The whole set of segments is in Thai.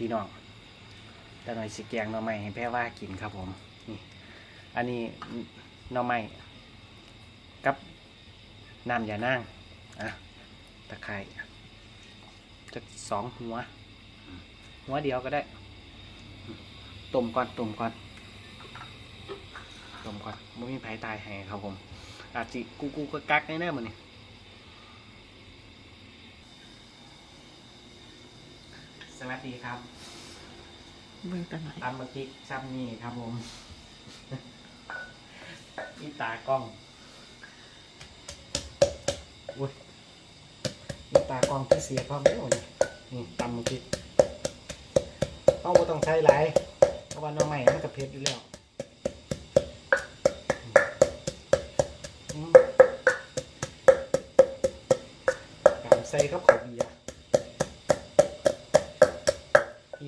พี่น้องแต่หน่อยสิแกงหน่อไม้ให้แพ่ว่ากินครับผมนี่อันนี้หน่อไม้กับน้ำยานั่งอะตะไคร้จะสองหัว หัวเดียวก็ได้ต้มก่อนต้มก่อนต้มก่อนไม่มีไผ่ตายให้ครับผมอาจจิกูกูก็กักแน่ๆมันนี่สวัส ดีครับเบิ่งตาหน่อยตามมาคิกซ้ำนี่ครับผมอีตากล้องอุ้ยอีตากล้องที่เสียความเร็วนี่นี่ตามมาคิกต้องบ่ต้องใช้หลายเพราะว่าน้องใหม่มันกับเพชรอยู่แล้วอืมการใส่ครับขาวเบียร์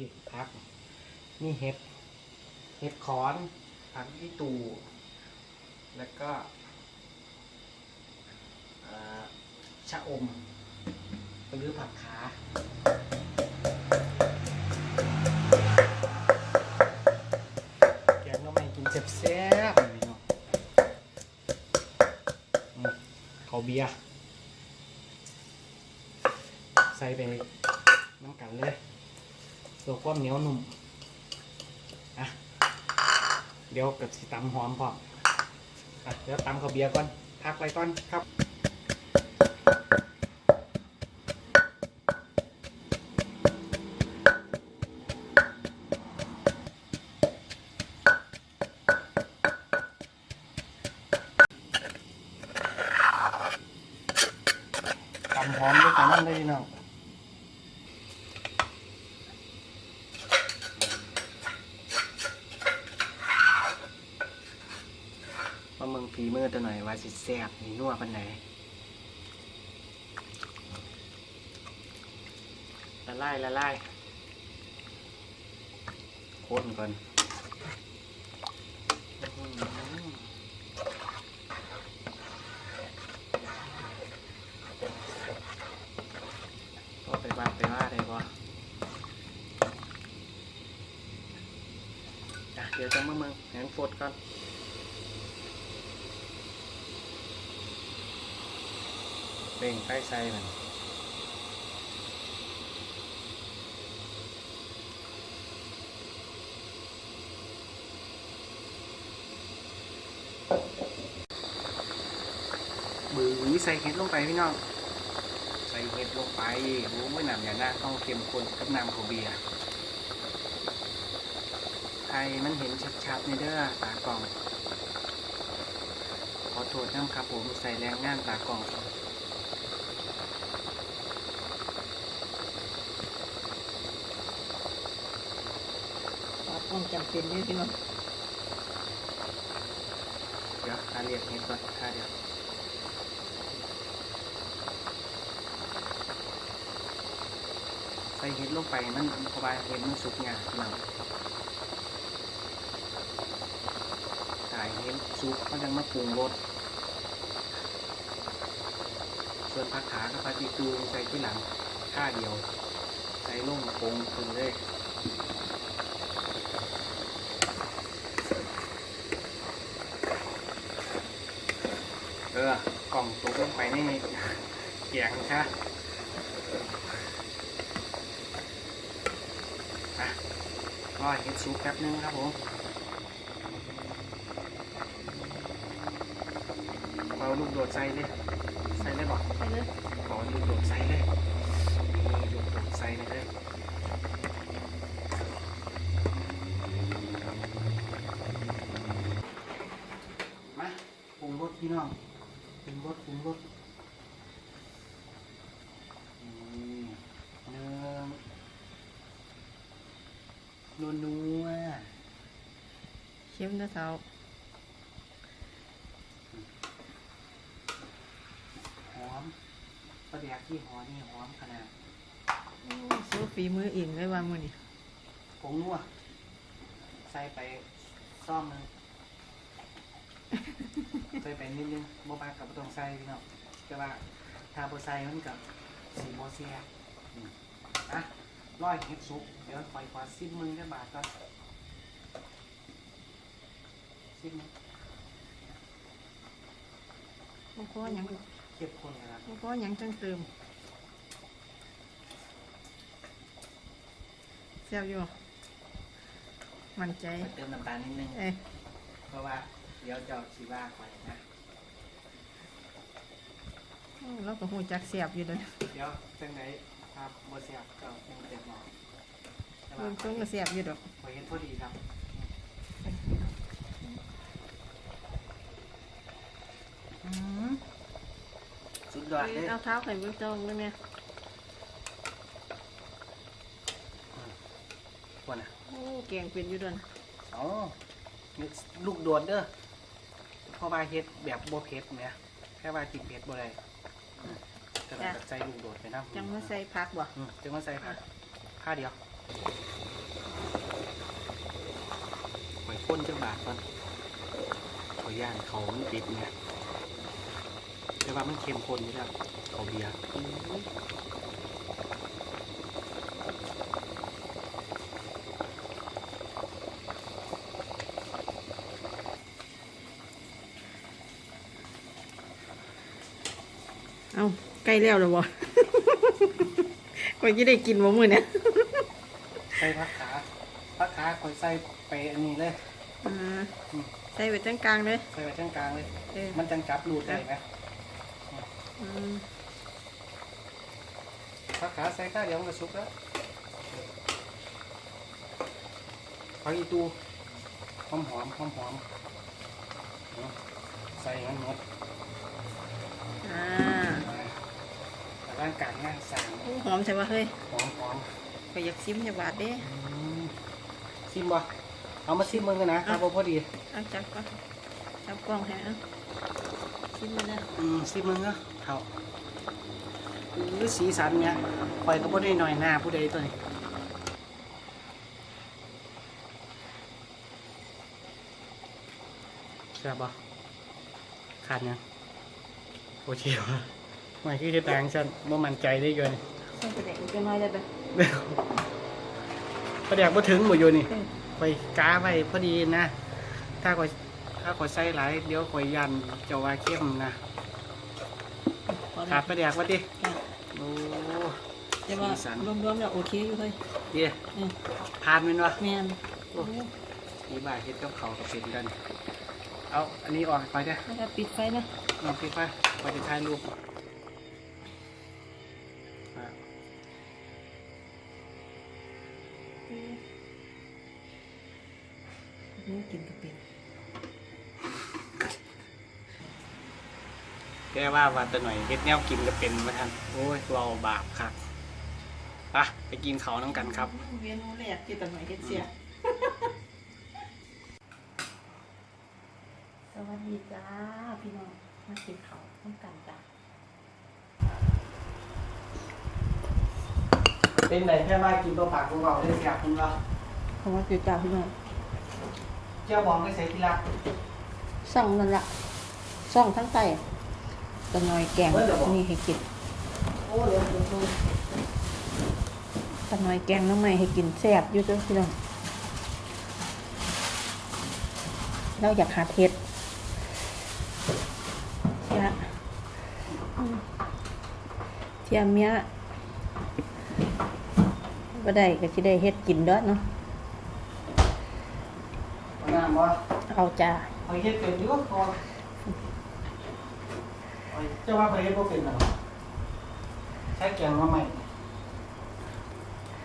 พี่พัก นี่เห็ด เห็ดขอนผักอีตู แล้วก็ชะอมหรือผักขาแกงก็ไม่กินแซ่บๆนี่เนาะเขาเบียร์ใส่ไปน้ำกันเลย ตัวความเหนียวนุ่มอะเดี๋ยวกับสิตำหอมพร้อมอะเดี๋ยวตำข้าวเบียร์ก่อนพักไว้ก่อนครับตำหอมด้วยกันนั่นเลยเน้อง มาเมื องฝีมือตัวหน่อยว่าสิแซ่บนี่นัวปันไหนละลายละลายคนก่อนก็ไปบ้านไปว่าได้บ่อะเดี๋ยวจะมาเมืองแหนฟดก่อน เบ่งไฟใส่มันบือใส่เห็ดลงไปพี่น้อง ใส่เห็ดลงไปโอ้ยน้ำยาหน้าต้องเข้มข้นกับน้ำของเบียร์ไทยมันเห็นชัดๆในเด้อตากล่อง ขอโทษน้ำครับผมใส่แรงงานตากล่อง ปา ต้องจำเป็นนี่พี่น้องเดี๋ยวหาเรียกเห็ดก่อนค่าเดี๋ยวใส่เห็ดลงไปมันเพราะว่าเห็ดมันสุกงาพี่น้องถ่ายเห็ดสุกเขายังมาปรุงรสส่วนผักขากับผักอีตูใส่ที่หลังค่าเดียว ใส่ลงปงขึ้นเลย เออกล่องตกลงไปนี่เกียงค่ะอะรอให้เห็ดซุปแป๊บนึงครับผมเอาลูกโดดใส่เลย ใส่เลยบอกไปเลยขอลูกโดดใส่เลยนี่ลูกโดดใส่เลยเลยมาปรุงรสพี่น้อง ปรุงรสปรุงรสนี่เนื้อนัวนัวเข้มเด้อเท้าหอมปลาแดกที่หอนี่หอมขนาดโอ้ยสู้ฝีมือเองเลยว่ามื้อนี้ผงนัวใส่ไปซ่อมหนึง ใส่ไปนิดนึงบ่ปากกับบ่ต้องใส่พี่น้องแต่ว่าถ้าบ่ใส่มันกับสีบ่เสียอืมอะร้อยเฮ็ดซุปเดี๋ยวคอยขอซิมมึงได้บาทก่อนซิมมึงมันก็ยังเก็บคนนะครับมันก็ยังจังเติมเสียบอยู่ มั่นใจไปเติมน้ำตาลนิดนึงเอ้ยเพราะว่า เดี๋ยวจะชีว่าไปนะเราก็หูจักเสียบอยู่เด้อเดี๋ยวจังไหนครับบ่เสียบก็ยังเต็มหม้อแต่เบิ่ว่างต้นก็เสียบอยู่ดอกขอเห็นพอดีครับอืมสุดยอดเลยเอาเท้าไข่เบื้องต้นได้ไหมคนอะโอ้แกงเป็นอยู่เด้วยอ๋อนี่ลูกโดดเด้อเพ ราะว่าเฮ็ดแบบบ่เผ็ดเนี่ยแค่ว่ากินเผ็ดบ่ได้อืมก็ต้องใส่ลูกโดดไปนะจังมาใส่ผักบ่อืมจังมาใส่ค่ะค่าเดียวหอยข้นจังบาทก่อนขอย่างเขามันปิดเนี่ยแต่ว่ามันเค็มข้นอยู่แล้วเขาเบียร์อื้อ เอาใก ล้แล้วหรอบ่กว่าจะได้กินบ่มื้อเนี่ยใส่ผักขาผักขาคอยใส่ไปอันนี้เลยอ่าใส่ไว้จังกลางเลยใส่ไปทั้งกลางเลยเออมันจังจับรูดได้ไหมอืมผักขาใส่ข้าวเดียวมันก็สุกแล้วผักอีตูหอมหอมหอมหอมๆเอาใส่มันหมดอ่าแต่ ร่างกายงานสั่งโอ้หอมใช่ป่ะเฮ้ยหอมหอมก็อยากซิมอย่าบาดเด้อืมซิมบ่เอามาซิมมึงกันนะครับบ่พอดีเอาจับก่อนจับกล้องให้เอาซิมมาแล้วอืมซิมมึงเนาะเท่าหรือสีสันเนี่ยคอยก็บ่ได้หน่อยหน้าผู้ใดตัวนี้ใช่บบ่ขาดยังโอเคว่ะ ไม่คือเฮ็ดต่างฉันบ่มั่นใจได้เกินใส่กระเด็นก็น้อยได้ไปประเดี๋ยวบ่ถึงบ่อยู่นี่เออไปกาไว้พอดีนะ ถ้าข่อยถ้าข่อยใส่หลายเดี๋ยวข่อยยันเจ้าว่าเข้มนะพอขาแล้ดวประเดี๋ยวว่าดิจ้ะโอ้แต่ว่าสีสันรวมๆแล้วโอเคอยู่เฮ้ยเดี๋ยวเออผ่านแมันวะแม่นโอ้มีบ่ายเฮ็ดกับเขาวกับเป็นกัน เอาอันนี้ออกไปเด้อแล้วก็ปิดไฟนะเอาปิดไปไปจะถ่ายรูป นี่กินกระปิดแกว่าว่าแตะหน่อยเฮ็ดแนวกินก็เป็นมาทันโอ้ยเราบาปครับไปไปกินเขาวน้ำกันครับ เมนูแรกที่ตะหน่อยเฮ็ดเสีย สวัสดีจ้า พี่น้องมากินข้าวน้ำกันจ้าเป็นไหนแค่ว่ากินตัวปากของเราได้เสียคุณเหรอสวัสดีจ้าพี่น้อง เจ้าบองไปใส่ทีละซ่องนั่นละซ่องทั้งไตตะหน่อยแกงนี่ให้กินโอ้เดี๋ยวเดี๋ยวดูตะหน่อยแกงน้ำใหม่ให้กินแซ่บอยู่จ้าพี่น้องเราอยากหาเทศเทียอืมเทียเมียบ่ได้ก็สิได้เฮ็ดกินเด้อเนาะเอาน้ำ บ่เอาจ้าเอาเฮ็ดเป็นอยู่ก่อนเอาเจ้าว่าไปเฮ็ดบ่เป็นหรอใช้แกงมาใหม่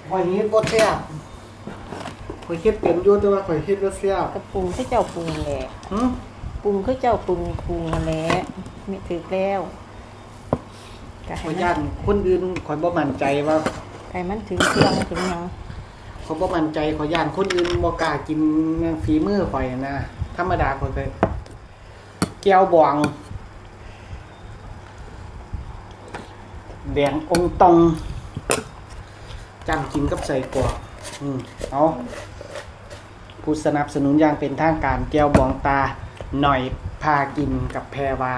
ข่อยเฮ็ดบ่แซ่บข่อยเฮ็ดเป็นอยู่แต่ว่าข่อยเฮ็ดบ่แซ่บกระปรุงคือเจ้าปรุงแหละหึปรุงคือเจ้าปรุงปรุงมาแล้วมีถึกแล้วก็ให้ข่อยมันย่านคนอื่นข่อยบ่มั่นใจว่า ให้มันถึงเครื่องถึงหยัง ข่อยบ่มั่นใจขอย่านคนอื่นบ่กล้ากินฝีมือข่อยนะธรรมดาข่อยก็แก้วบองแดงองตองจำกินกับใส่กรอกอืมเอาผู้สนับสนุนอย่างเป็นทางการแก้วบองตาหน่อยพากินกับแพรวา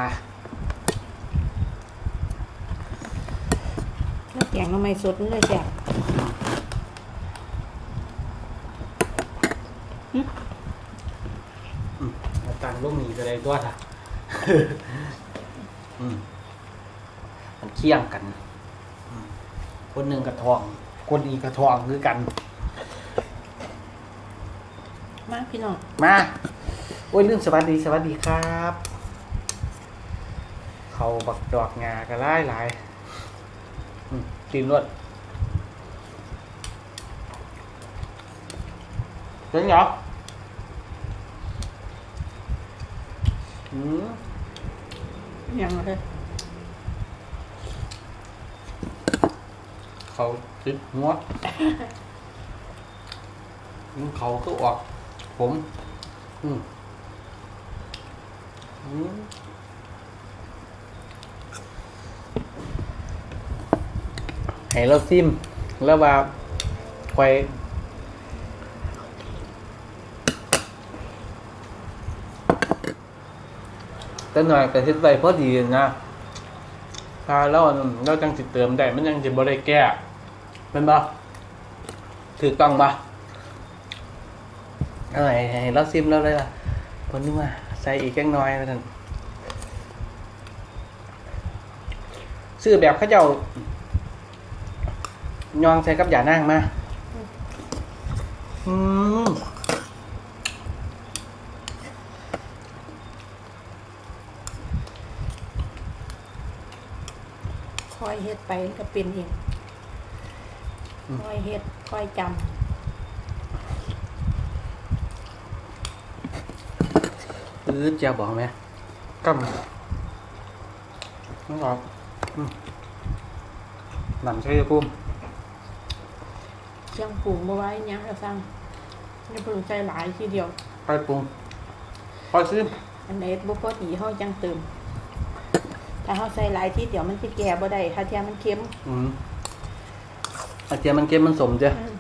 แล้วแกงน้ำไมสดนี่เลยจ้ะ มาตังลูกหนีก็ได้ด้วยล่ะมันเคี่ยงกัน คนหนึ่งกระทอง คนอีกกระทองคือกัน มาพี่น้อง มา โอ้ยลืมสวัสดีสวัสดีครับ เขาบักดอกงากระไล่หลายตีนรวด เจ๋งเหรออืมยังเลยเขาติดหัวอืมเขาก็ออก ผม อืมอืมให้เราซิม แต่หน่อยแต่เฮ็ดไว้พอดีนะถ้าเราเราจังสิตเติมได้มันยังสิบ่ได้แก้เป็นบ่ถูกต้องบ่เอาให้ให้เราซิมแล้วเลยล่ะคนนึงว่าใส่อีกแค่น้อยแล้วันซื้อแบบเขาเจ้ายองใส่กับหยานั่งมา อืม คอยเฮ็ดไปก็เป็นเองคอยเฮ็ดคอยจอืดจะบอกไหมกำไม่ออกอืมหนังใช่พุ่มำเชียงปลูกมาไว้ยังจะสั่งนี่เพิ่งใจหลายทีเดียวไปปรุงพอซื้ออันไหนบ่พอดีเฮาจังเติม ถ้าเฮาใส่หลายทีเดียวมันสิแก่บ่ได้ถ้าเทียมมันเค็มอืมอาเจียมันเก็บมันสมเจ้ะอืม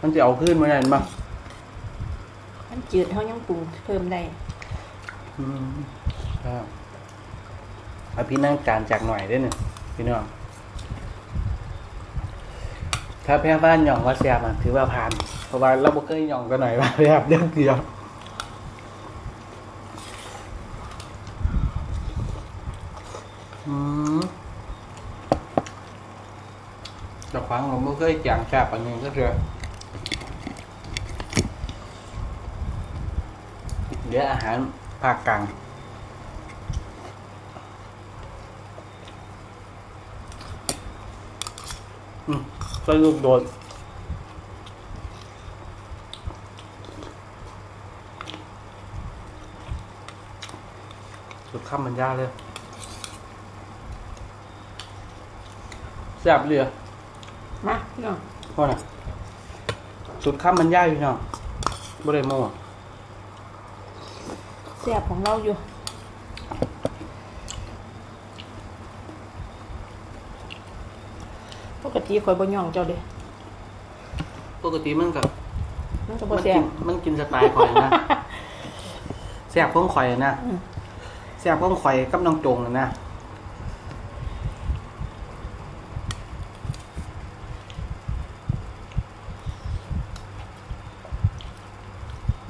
มันจะเอาขึ้นมาได้มั้งมันจืดเฮายังปรุงเพิ่มได้ อืมครับเอาพี่นั่งการจากหน่อยได้หนึ่งพี่น้องถ้าแพ้บ้านหย่องว่าแซ่บอะถือว่าผ่าน เพราะว่าเราบ่เคยหย่องกันหน่อยว่าแซ่บเรื่องเดียว อืมแต่ครั้งผมไม่เคยจางแซ่บอันนี้ก็คือเดี๋ยวอาหารภาคกลางอืมก็ลูกโดดสุดข้ามมันยากเลย ซ่บเลยอะมาพี่น้องพ่อน่ะสุดข้ามมันยากอยู่เนาะบ่ได้โม่แซ่บของเราอยู่ปกติข่อยบ่ย่องเจ้าเด้ปกติมันกับมันก็มับ่นแซ่กิบนมันกินสไตล์ข่อยนะแซ่บของข่อยนะอืมแซ่บของข่อยกับน้องจงน่ะนะ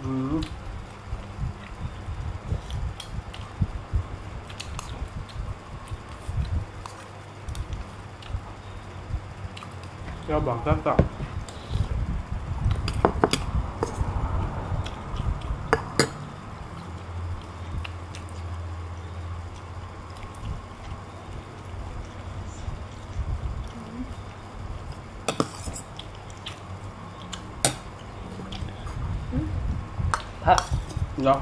อืม เจ้าบอกครับต่อพักเนาะ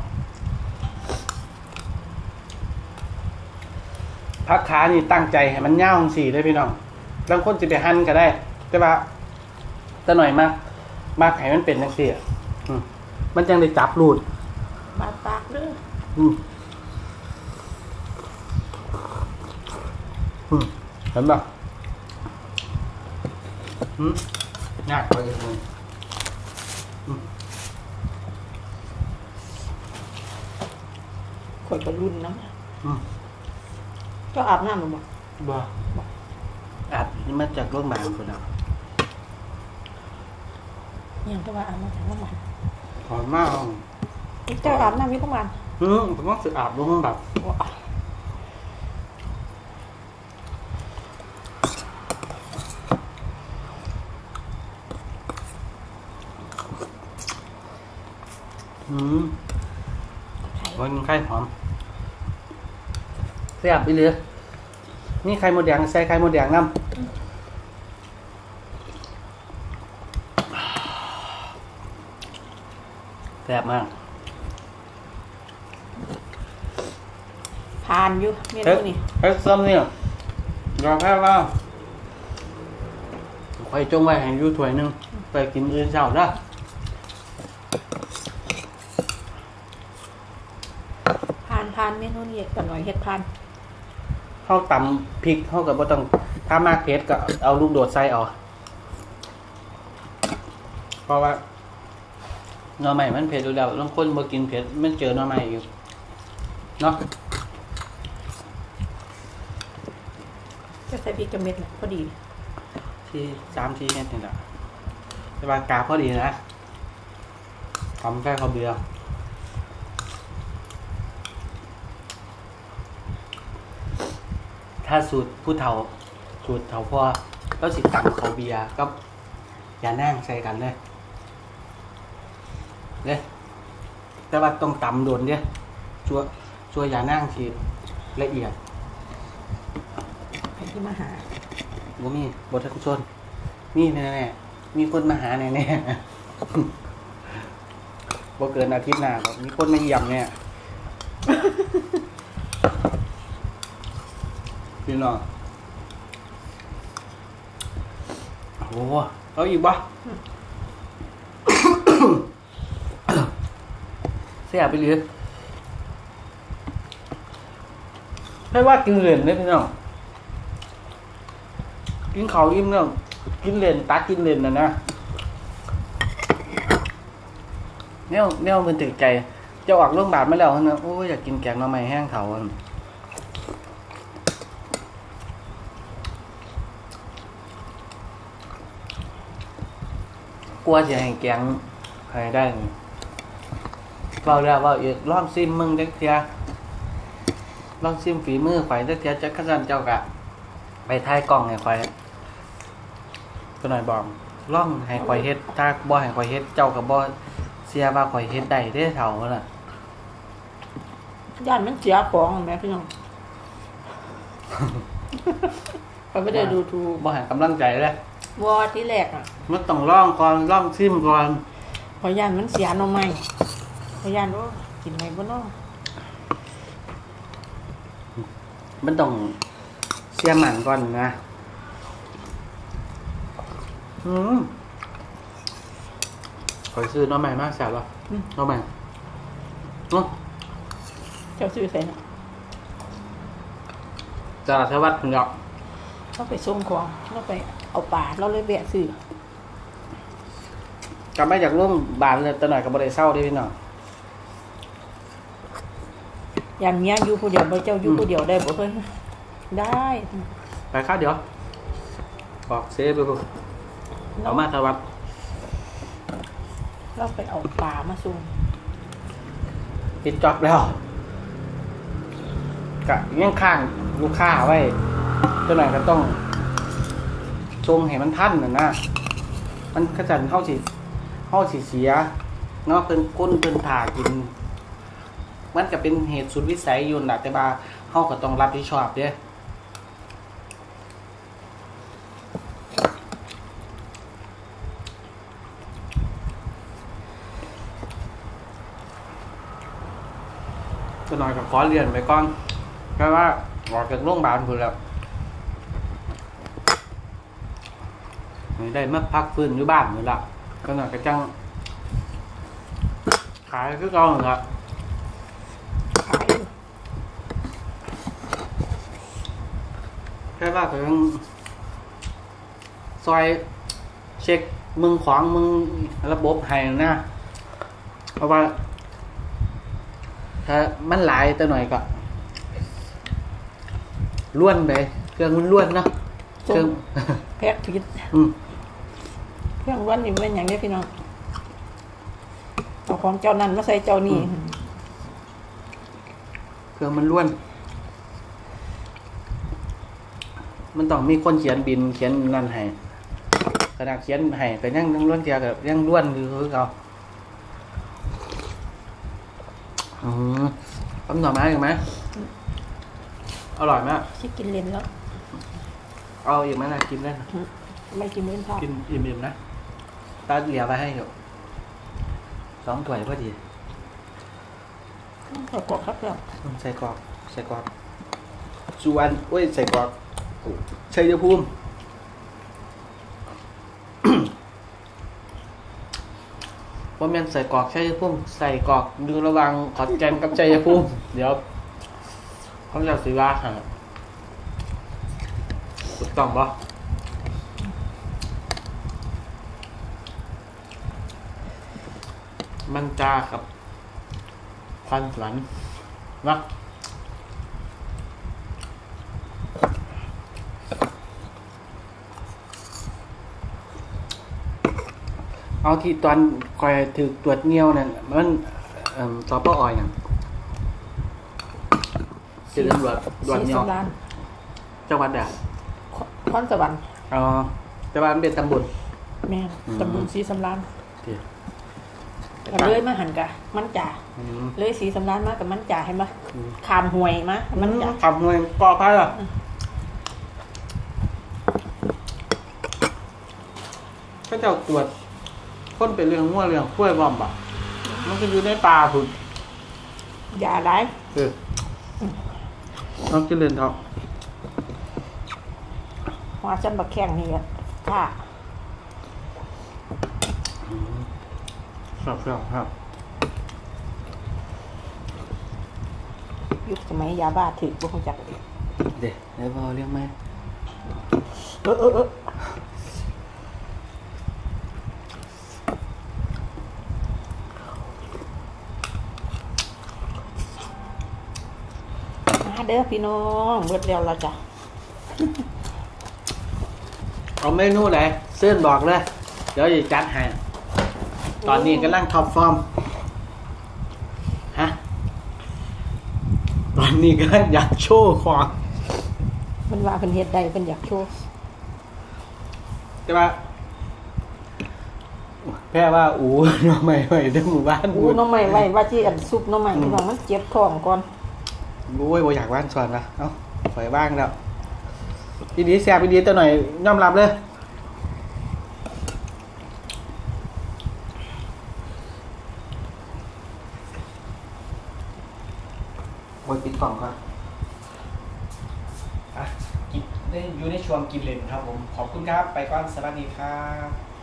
พักขานี่ตั้งใจให้มันย่าวจังสี่ได้พี่น้องบางคนจะไปหั่นก็ได้ แต่ว่า แต่หน่อยมาก มากให้มันเป็นจังสี่อะอืมมันจังได้จับรูดบาดปากเด้ออืมอืมเห็นปะอืมยากไปเลยข่อยก็รุ่นนะอืมก็อาบน้ำบ่บ่บ่อาจมาจากโรงพยาบาลคนละยั งก็ว่าอาบน้ำจากโรงพยาบาลหอมมากเจ้าอาบน้ำอยู่โรงพยาบาลอืมผมว่าสึกอาบลงแบบว้าอืมไข่มันไข่หอมแซ่บอีเหลือนี่ไข่มดแดงใส่ไข่มดแดงน้ำ ซ่บมากทานอยู่เมเฮ้นูยนี่เฮ้ยซ้ำเนี่ยรอแค่ว่าคอยจงไว้ให้อยู่ถ้วยหนึง ไปกินอื่นเช้าเด้อทานทานเมนูนี้กันหน่อยเฮ็ดทานเข้าตำพริกเข้ากับว่าต้องถ้ามากเผ็ดก็เอาลูกโดดใส่เอาเพราะว่าห น่อใหม่มันเผ็ดอยู่แล้วต้องคนบ่กินเผ็ดมันเจอหน่อใหม่อีกเนาะจะใส่พริกกระเม็ดน่ะพอดี ที่สามที่เม็ดนี่แหละแต่ว่ากาพอดีนะทำแค่ข้าวเบียร์ถ้าสูตรผู้เฒ่าสูตรเฒ่าพ่อก็สิตังข้าวเบียร์ก็อย่านั่งใส่กันเลย เนี่ยแต่ว่าต้องตำโดนเนี่ยชัวชัวอย่านั่งทีละเอียดใครที่มาหาบ่มีบททั้งชนมีแน่ๆมีคนมาหาแน่ๆบ่เกินอาทิตย์หน้าครับมีคนมาเยี่ยมเนี่ยพี่น้องโอ้โหเอาอีกบ่ เสียไปเลยไม่ว่ากินเหรียญเลยพี่น้องกินเขาอิ่มแล้วกินเลนตักกินเลนนะนะเนี่ยเนี่ยมันติดใจจะออกโรงพยาบาลมาแล้วนะโอ้ยอยากกินแกงหน่อไม้แห้งเขาอะกลัวจะให้แกงใครได้ เบาแล้วเบาอีกลองซิมมึงจักเทียลองซิมฝีมือข่อยจักเทียจักขจันเจ้ากะ ไปถ่ายกล้องให้ข่อยก็หน่อยบอกล่องให้ข่อยเฮ็ดถ้าบ่ให้ข่อยเฮ็ดเจ้าก็บ่เสียว่าข่อยเฮ็ดได้เด้เท่าน่ะย่านมันเสียของแม่พี่น้องเขาไม่ได้ดูถูกบ่ให้กำลังใจเลยวอที่แรกอะมันต้องล่องก่อนล่องซิมก่อนพอย่านมันเสียหน่อไม้ พอย่านว่ากินไหนบ่เนาะมันต้องเสียหมันก่อนนะอืมข่อยซื้อหน้อใหม่มากแซ่บว่ะอืมหน้อใหม่เนาะเจ้าซื้อใส่น่ะจาราธวัฒน์คุณเนาะเราไปส่งของเราไปเอาป่าเราเลยแวะซื้อกลับมาจากร่วมบานเลยแต่หน่อยกับบริเศร้าเด้พี่น้อง ย่านเมียอยู่ผู้เดียวบ่เจ้าอยู่อืมผู้เดียวได้บ่เพิ่นได้ไปข้าวเดี๋ยวบอกเซฟไปพุ่นเอามาธวัฒน์เราไปเอาป่ามาส่งปิดจ็อบแล้วกะยังข้างลูกค้าไว้เจ้าหน่อยก็ต้องทรงให้มันทันน่ะนะมันขจันเข้าสิเข้าสิเสียเนาะเป็นก้นเป็นถ่ากิน มันก็เป็นเหตุสุดวิสัยอยู่นะแต่ว่าเขาก็ต้องรับผิดชอบเด้ก็น้อยกับขอเรียนไปก่อนแค่ว่าออกจากโรงพยาบาลพูดแล้วไม่ได้มาพักฟื้นอยู่บ้านนี่ละก็หน่อยก็จังขายคือเก่าเหรอายอยู่ แค่ ว่าก็ยังซอยเช็คมึงขวางมึงระบบให้นะเพราะว่า ถ้ามันหลายแต่หน่อยก็ล้วนไปเครื่องมันล้วนเนาะเครื่องแพ็คผิดอืมเครื่องวันนี่เป็นหยังได้พี่น้องเอาของเจ้านั้นมาใส่เจ้านี่เครื่องมันล้วน มันต้องมีคนเขียนบินเขียนนั่นให้กระดาษเขียนให้ก็ยังยังล้วนเทียกับยังล้วนคือคือเขาอืมต้มหน่อไม้อีกไหมอร่อยไหมากที่กินเลนแล้ว เอาอีกไหมล่ะกินได้นะไม่กินเล่นพอกินอิ่มๆนะตาเหลียวไปให้อยู่สองถ้วยพอดีขอบคุณครับเพื่อนอืมใส่กรอกใส่กรอกสุวรรณเอ้ยใส่กรอก ชัยภูมิ ว่าแม่นใส่กอกชัยภูมิใส่กอกดูระวังขอนแก่นกับชัยภูมิเดี๋ยวเขาจะสิว่าฮะถูกต้องปะมันจากับควันฝันนะ เอาที่ตอนคอยถือตรวจเงี้ยวนั่นมันเอ่อสอบปออยนั่นสิตำรวจตรวจสีเงี้ยวสำรานจังหวัดใดคอนสวรรค์อ๋อแต่ว่ามันเป็นตำบลแม่นอืมตำบลสีสำรานที่ก็เลยมาหันกะมันจ่าอืมเลยสีสำรานมากับมันจ่าให้มาอืมขามห่วยมากับมันจ่าขับเงินปลอดภัยเหรอก็จะตรวจ คนเป็นเรื่องมั่วเรื่องกล้วยบอมบะมันก็อยู่ในป่าคุณอย่าร้ายเออน้องกินเล่นเขาหัวจันบักแข้งนี่อะถ้าครับครับครับยุคสมัยยาบ้าถือพวกเขาจักเดี๋ยวเดี๋ยวพอเรียกไหมเออเออเออ เด้อพี่น้องเบิดเดียวเราจ้ะเอาเมนูไหนเส้นบอกเลย เดี๋ยวจะจัดให้ตอนนี้กำลังท็อปฟอร์มฮะตอนนี้ก็อยากโชว์ของมันว่าเป็นเฮ็ดใดเป็นอยากโชว์ใช่ปะแพ้ว่า อูน้องใหม่ใหม่เรื่องหมู่บ้านอู้น้องใหม่ไว้ว่าที่อันซุปน้องใหม่พี่น้องมันเจ็บท้องก่อน โอ้ยบ่อยากว่านสอนละเอ้าปล่อยบ้างแล้วดีดีแซ่บดีตัวหน่อยยอมรับเลยบนปิดกล่องก่อนอะกินได้อยู่ในช่วงกินเลนครับผม ขอบคุณครับ ไปก่อนสวัสดีครับ